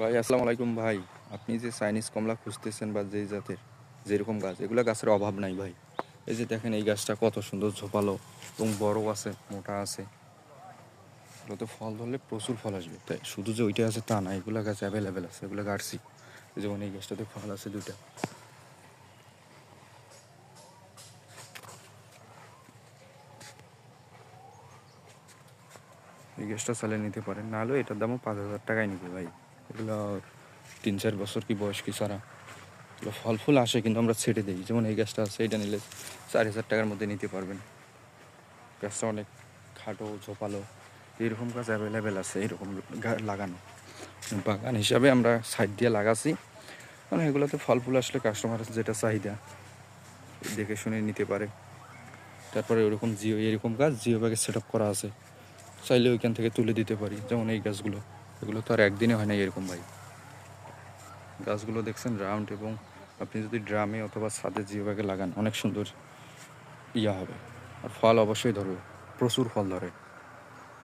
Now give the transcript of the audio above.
ভাই, আসসালামু আলাইকুম ভাই। আপনি যে চাইনিজ কমলা খুঁজতেছেন বা যেই জাতের যেরকম গাছ, এগুলো গাছের অভাব নাই ভাই। এই যে দেখেন এই গাছটা কত সুন্দর ঝোপালো এবং বড় আছে, মোটা আছে। এগুলোতে ফল ধরলে প্রচুর ফল আসবে। তাই শুধু যে ওইটা আছে তা না, এগুলো গাছ অ্যাভেলেবেল আছে, এগুলো গাছছি যেমন এই গাছটাতে ফল আছে দুইটা। এই গ্যাসটা চালিয়ে নিতে পারেন নাহলেও এটার দামও পাঁচ হাজার টাকায় নিবে ভাই। এগুলো তিন চার বছর কি বয়স কি সারা। এগুলো ফল ফুল আসে কিন্তু আমরা ছেড়ে দিই। যেমন এই গাছটা আছে, এটা নিলে চার হাজার টাকার মধ্যে নিতে পারবেন। গাছটা অনেক খাটো, ঝোপালো, এরকম গাছ অ্যাভেলেবেল আছে, এরকম লাগানো। বাগান হিসাবে আমরা সাইড দিয়ে লাগাচ্ছি কারণ এগুলোতে ফল ফুল আসলে কাস্টমার যেটা চাহিদা, দেখে শুনে নিতে পারে। তারপরে ওরকম জিও, এরকম গাছ জিও ব্যাগে সেট করা আছে। চাইলে ওইখান থেকে তুলে দিতে পারি, যেমন এই গাছগুলো। এগুলো তো আর একদিনে হয় না এরকম ভাই। গাছগুলো দেখছেন রাউন্ড এবং আপনি যদি ড্রামে অথবা ছাদে যেভাবে লাগান, অনেক সুন্দর ইয়া হবে। আর ফল অবশ্যই ধরবে, প্রচুর ফল ধরে।